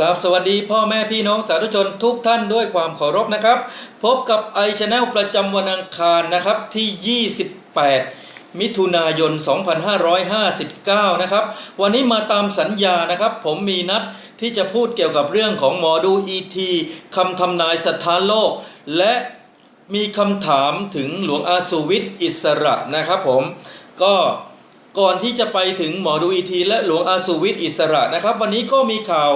กราบสวัสดีพ่อแม่พี่น้องสาธุชนทุกท่านด้วยความเคารพนะครับ พบกับไอชแนลประจำวันอังคารนะครับที่ 28 มิถุนายน 2559 นะครับ วันนี้มาตามสัญญานะครับ ผมมีนัดที่จะพูดเกี่ยวกับเรื่องของหมอดู ET คำทำนายสถานโลก และมีคำถามถึงหลวงอาสุวิทย์อิสระนะครับผมก็ก่อนที่จะไปถึงหมอดูอีทีและหลวงอาสุวิทย์อิสระนะครับ วันนี้ก็มีข่าว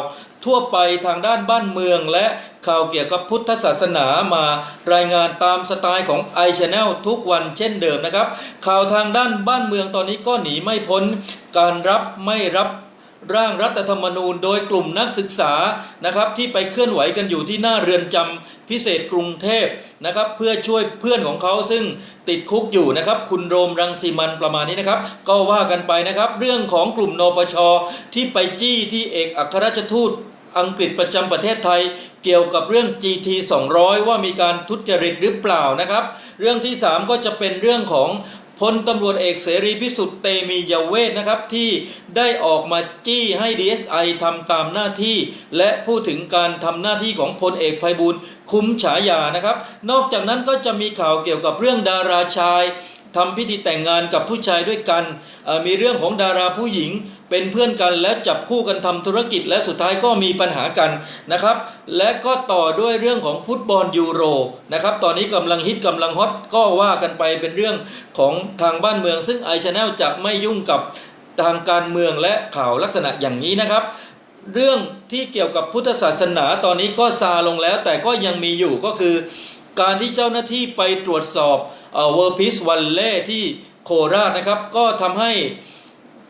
ทั่วไปทางด้านบ้านเมือง และข่าวเกี่ยวกับพุทธศาสนามารายงานตามสไตล์ของ i Channel ทุกวันเช่นเดิมนะครับ ข่าวทางด้านบ้านเมืองตอนนี้ก็หนีไม่พ้น การรับไม่รับร่างรัฐธรรมนูญโดยกลุ่มนักศึกษานะครับที่ไปเคลื่อนไหวกันอยู่ที่หน้าเรือนจำพิเศษกรุงเทพนะครับเพื่อช่วยเพื่อนของเขาซึ่งติดคุกอยู่นะครับ คุณโรมรังสีมันประมาณนี้นะครับ ก็ว่ากันไปนะครับ เรื่องของกลุ่มนปชที่ไปจี้ที่เอกอัครราชทูต อังกฤษประจำประเทศไทยเกี่ยวกับเรื่อง GT 200 ว่ามีการทุจริตหรือเปล่านะครับ เรื่องที่ 3 ก็จะเป็นเรื่องของพลตำรวจเอกเสรีพิสุทธิ์เตมียเวทนะครับที่ได้ออกมาจี้ให้ DSI ทำตามหน้าที่ และพูดถึงการทำหน้าที่ของพลเอกภัยบูลคุ้มฉายานะครับ นอกจากนั้นก็จะมีข่าวเกี่ยวกับเรื่องดาราชายทำพิธีแต่งงานกับผู้ชายด้วยกัน มีเรื่องของดาราผู้หญิง เป็นเพื่อนกันและจับคู่กันทำธุรกิจและสุดท้ายก็มีปัญหากันนะครับ และก็ต่อด้วยเรื่องของฟุตบอลยูโรนะครับตอนนี้กำลังฮิตกำลังฮอตก็ว่ากันไปเป็นเรื่องของทางบ้านเมือง ซึ่งไอชแนลจะไม่ยุ่งกับทางการเมืองและข่าวลักษณะอย่างนี้นะครับเรื่องที่เกี่ยวกับพุทธศาสนาตอนนี้ก็ซาลงแล้ว แต่ก็ยังมีอยู่ก็คือ การที่เจ้าหน้าที่ไปตรวจสอบเวอร์พิสวันเล่ที่โคราชนะครับ ก็ทำให้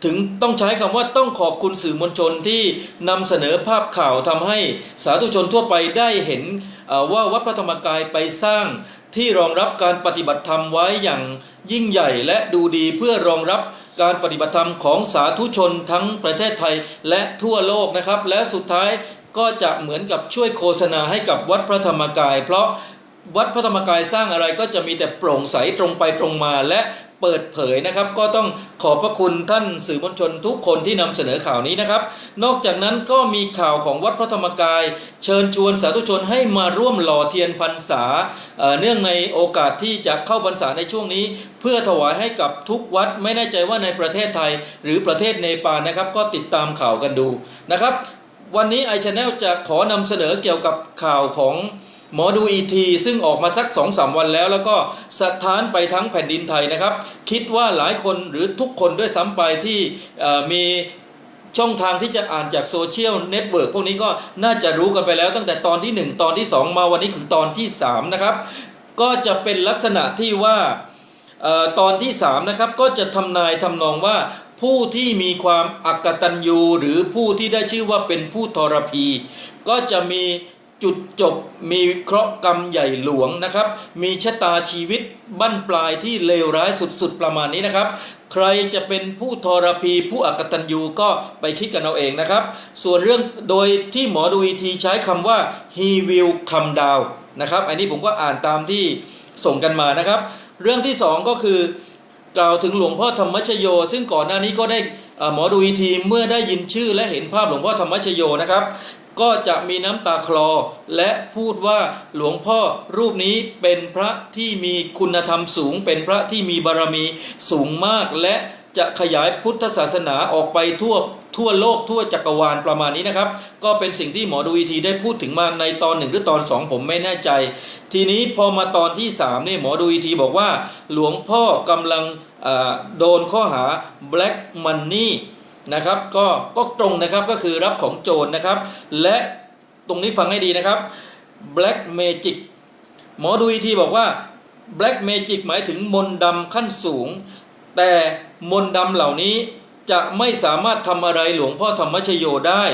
ถึงต้องใช้คำว่าต้องขอบคุณสื่อมวลชนที่นำเสนอภาพข่าวทำให้สาธุชนทั่วไปได้เห็นว่าวัดพระธรรมกายไปสร้างที่รองรับการปฏิบัติธรรมไว้อย่างยิ่งใหญ่และดูดีเพื่อรองรับการปฏิบัติธรรมของสาธุชนทั้งประเทศไทยและทั่วโลกนะครับ และสุดท้ายก็จะเหมือนกับช่วยโฆษณาให้กับวัดพระธรรมกาย เพราะวัดพระธรรมกายสร้างอะไรก็จะมีแต่โปร่งใสตรงไปตรงมา และ เปิดเผยนะครับ ก็ต้องขอบพระคุณท่านสื่อมวลชนทุกคนที่นำเสนอข่าวนี้นะครับ นอกจากนั้นก็มีข่าวของวัดพระธรรมกาย เชิญชวนสาธุชนให้มาร่วมหล่อเทียนพรรษาเอ่อเนื่องในโอกาสที่จะเข้าพรรษาในช่วงนี้ เพื่อถวายให้กับทุกวัดไม่แน่ใจว่าในประเทศไทย หรือประเทศเนปาลนะครับ ก็ติดตามข่าวกันดูนะครับ วันนี้ไอชแนลจะขอนำเสนอเกี่ยวกับข่าวของ หมอดูอีทีซึ่งออกมาสัก2องสามวันแล้ว แล้วก็สะท้านไปทั้งแผ่นดินไทยนะครับ คิดว่าหลายคนหรือทุกคนด้วยซ้ำไปที่มีช่องทางที่จะอ่านจากโซเชียลเน็ตเวิร์กพวกนี้ก็น่าจะรู้กันไปแล้วตั้งแต่ตอนที่ 1 ตอนที่ 2 มาวันนี้ถึงตอนที่ 3 นะครับ ก็จะเป็นลักษณะที่ว่าออตอนที่ 3 นะครับ ก็จะทำนายทำนองว่าผู้ที่มีความอักตัญญูหรือผู้ที่ได้ชื่อว่าเป็นผู้ทรพี ก็จะมี จุดจบมีเคราะห์กรรมใหญ่หลวงนะครับ มีชะตาชีวิตบั้นปลายที่เลวร้ายสุดๆประมาณนี้นะครับ ใครจะเป็นผู้ทรพีผู้อักตัญญูก็ไปคิดกันเอาเองนะครับ ส่วนเรื่องโดยที่หมอดูอีทีใช้คำว่า he will come down นะครับ อันนี้ผมก็อ่านตามที่ส่งกันมานะครับ เรื่องที่สองก็คือกล่าวถึงหลวงพ่อธรรมชโย ซึ่งก่อนหน้านี้ก็ได้อ่อหมอดูอีทีเมื่อได้ยินชื่อและเห็นภาพหลวงพ่อธรรมชโยนะครับ ก็จะมีน้ำตาคลอและพูดว่าหลวงพ่อรูปนี้เป็นพระที่มีคุณธรรมสูง เป็นพระที่มีบารมีสูงมากและจะขยายพุทธศาสนาออกไปทั่วทั่วโลกทั่วจักรวาลประมาณนี้นะครับ ก็เป็นสิ่งที่หมอดูอีทีได้พูดถึงมาในตอนหนึ่งหรือตอนสองผมไม่แน่ใจ ทีนี้พอมาตอนที่3เนี่ยหมอดูอีทีบอกว่า หลวงพ่อกำลังโดนข้อหา black money นะครับก็ก็ตรงนะครับก็คือรับของโจรนะครับ และตรงนี้ฟังให้ดีนะครับ black magic หมอดูอีทีบอกว่า black magic หมายถึงมนต์ดำขั้นสูง แต่มนต์ดำเหล่านี้จะไม่สามารถทำอะไรหลวงพ่อธรรมชโยได้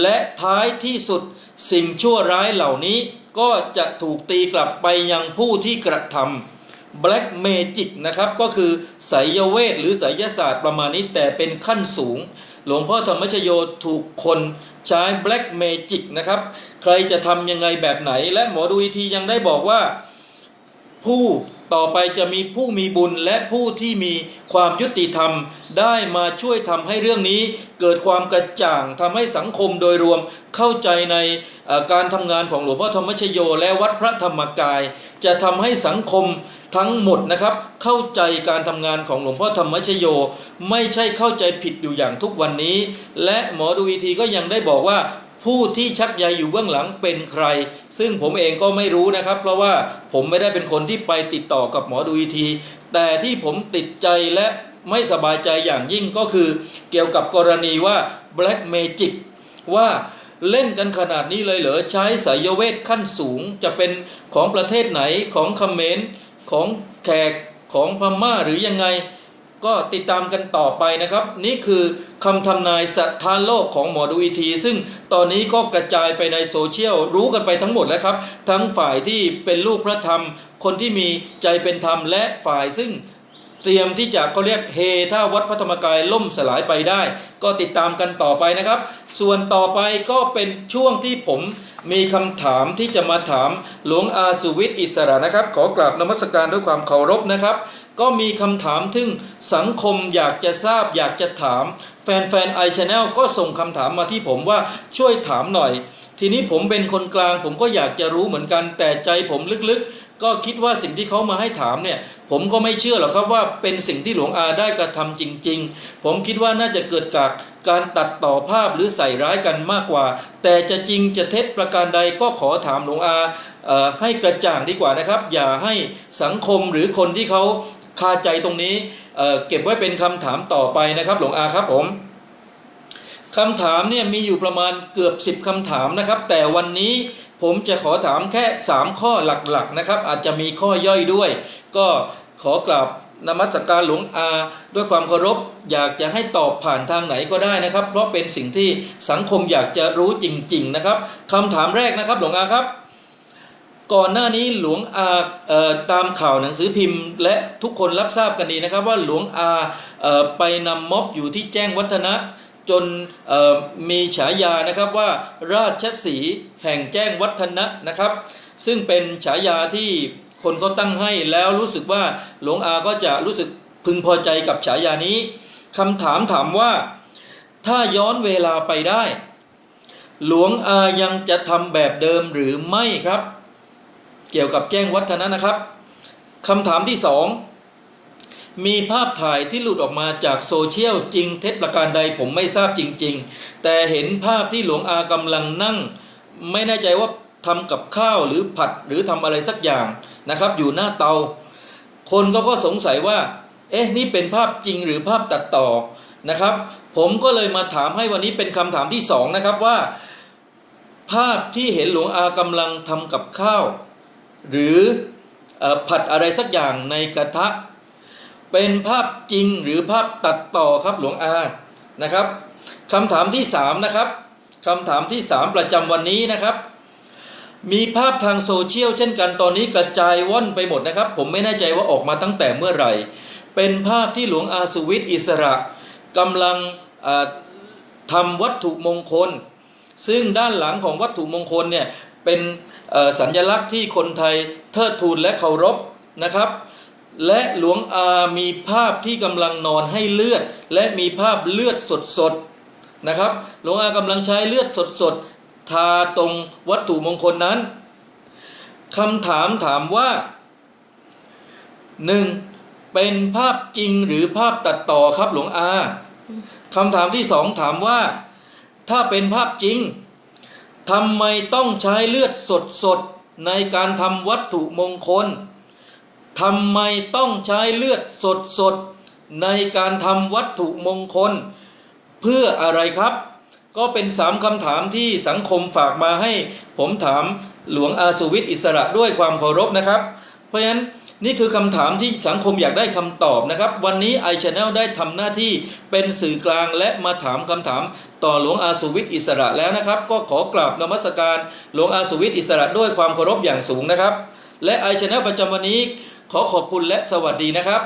และท้ายที่สุดสิ่งชั่วร้ายเหล่านี้ก็จะถูกตีกลับไปยังผู้ที่กระทำ Black Magic นะครับ ก็คือไสยเวทหรือไสยศาสตร์ประมาณนี้แต่เป็นขั้นสูง หลวงพ่อธรรมชโยถูกคนใช้ Black Magic นะครับ ใครจะทำยังไงแบบไหน และหมอดูอีทียังได้บอกว่า ผู้ต่อไปจะมีผู้มีบุญและผู้ที่มีความยุติธรรมได้มาช่วยทำให้เรื่องนี้ เกิดความกระจ่างทำให้สังคมโดยรวมเข้าใจในการทำงานของหลวงพ่อธรรมชโยและวัดพระธรรมกาย จะทำให้สังคม ทั้งหมดนะครับ เข้าใจการทำงานของหลวงพ่อธรรมชโย ไม่ใช่เข้าใจผิดอยู่อย่างทุกวันนี้ และหมอดูวีทีก็ยังได้บอกว่า ผู้ที่ชักใยอยู่เบื้องหลังเป็นใคร ซึ่งผมเองก็ไม่รู้นะครับ เพราะว่าผมไม่ได้เป็นคนที่ไปติดต่อกับหมอดูวีที แต่ที่ผมติดใจและไม่สบายใจอย่างยิ่งก็คือ เกี่ยวกับกรณีว่า Black Magic ว่าเล่นกันขนาดนี้เลยเหรอ ใช้สายเวทขั้นสูงจะเป็นของประเทศไหนของเขมร ของแขกของพม่าหรือยังไง ก็ติดตามกันต่อไปนะครับ นี่คือคำทำนายสถานโลกของหมอดูอีที ซึ่งตอนนี้ก็กระจายไปในโซเชียลรู้กันไปทั้งหมดแล้วครับ ทั้งฝ่ายที่เป็นลูกพระธรรม คนที่มีใจเป็นธรรมและฝ่ายซึ่งเตรียมที่จะเขาเรียกเฮถ้าวัดพระธรรมกายล่มสลายไปได้ ก็ติดตามกันต่อไปนะครับ ส่วนต่อไปก็เป็นช่วงที่ผมมีคำถามที่จะมาถามหลวงอาสุวิทย์อิสระนะครับ ขอกราบนมัสการด้วยความเคารพนะครับ ก็มีคำถามทึ่งสังคมอยากจะทราบอยากจะถาม แฟนๆไอชแนลก็ส่งคำถามมาที่ผมว่าช่วยถามหน่อย ทีนี้ผมเป็นคนกลางผมก็อยากจะรู้เหมือนกันแต่ใจผมลึกๆ ก็คิดว่าสิ่งที่เขามาให้ถามเนี่ยผมก็ไม่เชื่อหรอกครับว่าเป็นสิ่งที่หลวงอาได้กระทำจริง ๆ ผมคิดว่าน่าจะเกิดจากการตัดต่อภาพหรือใส่ร้ายกันมากกว่า แต่จะจริงจะเท็จประการใดก็ขอถามหลวงอาออให้กระจ่างดีกว่านะครับ อย่าให้สังคมหรือคนที่เขาคาใจตรงนี้เเก็บไว้เป็นคำถามต่อไปนะครับหลวงอาครับผมคำถามเนี่ยมีอยู่ประมาณเกือบ 10คำถามนะครับ แต่วันนี้ ผมจะขอถามแค่ 3 ข้อหลักๆนะครับ อาจจะมีข้อย่อยด้วย ก็ขอกราบนมัสการหลวงอาด้วยความเคารพอยากจะให้ตอบผ่านทางไหนก็ได้นะครับ เพราะเป็นสิ่งที่สังคมอยากจะรู้จริง ๆนะครับคำถามแรกนะครับหลวงอาครับ ก่อนหน้านี้หลวงอาออตามข่าวหนังสือพิมพ์ และทุกคนรับทราบกันดีนะครับว่าหลวงอาออไปนำม็อบอยู่ที่แจ้งวัฒนะ จนมีฉายานะครับว่าราชสีแห่งแจ้งวัฒนะนะครับ ซึ่งเป็นฉายาที่คนเขาตั้งให้แล้วรู้สึกว่าหลวงอาก็จะรู้สึกพึงพอใจกับฉายานี้คำถามถามว่า ถ้าย้อนเวลาไปได้ หลวงอายังจะทำแบบเดิมหรือไม่ครับ เกี่ยวกับแจ้งวัฒนะนะครับคำถามที่สอง มีภาพถ่ายที่หลุดออกมาจากโซเชียลจริงเท็จประการใดผมไม่ทราบจริง ๆ แต่เห็นภาพที่หลวงอากำลังนั่ง ไม่แน่ใจว่าทำกับข้าวหรือผัดหรือทำอะไรสักอย่างนะครับ อยู่หน้าเตา คนก็ก็สงสัยว่า เอ๊ะนี่เป็นภาพจริงหรือภาพตัดต่อนะครับ ผมก็เลยมาถามให้วันนี้เป็นคำถามที่สองนะครับว่า ภาพที่เห็นหลวงอากำลังทำกับข้าว หรือเอ่อผัดอะไรสักอย่างในกระทะ เป็นภาพจริงหรือภาพตัดต่อครับหลวงอานะครับคำถามที่สามนะครับคำถามที่สามประจำวันนี้นะครับ มีภาพทางโซเชียลเช่นกันตอนนี้กระจายว่อนไปหมดนะครับ ผมไม่แน่ใจว่าออกมาตั้งแต่เมื่อไหร่ เป็นภาพที่หลวงอาสุวิทย์อิสระกำลังทำวัตถุมงคล ซึ่งด้านหลังของวัตถุมงคลเนี่ยเป็นสัญลักษณ์ที่คนไทยเทิดทูนและเคารพนะครับ และหลวงอามีภาพที่กำลังนอนให้เลือด และมีภาพเลือดสดๆนะครับ หลวงอากำลังใช้เลือดสดๆทาตรงวัตถุมงคลนั้นคำถามถามว่าหนึ่งเป็นภาพจริงหรือภาพตัดต่อครับหลวงอาคำถามที่สองถามว่า ถ้าเป็นภาพจริงทำไมต้องใช้เลือดสดๆในการทำวัตถุมงคล ทำไมต้องใช้เลือดสดสดๆในการทำวัตถุมงคล เพื่ออะไรครับ ก็เป็นสามคำถามที่สังคมฝากมาให้ ผมถามหลวงอาสุวิทย์อิสระด้วยความเคารพนะครับ เพราะฉะนั้นนี่คือคำถามที่สังคมอยากได้คำตอบนะครับ วันนี้ไอชแนลได้ทำหน้าที่เป็นสื่อกลางและมาถามคำถาม ต่อหลวงอาสุวิทย์อิสระแล้วนะครับ ก็ขอกราบนมัสการหลวงอาสุวิทย์อิสระด้วยความเคารพอย่างสูงนะครับ และไอชแนลประจำวันนี้ ขอขอบคุณและสวัสดีนะครับ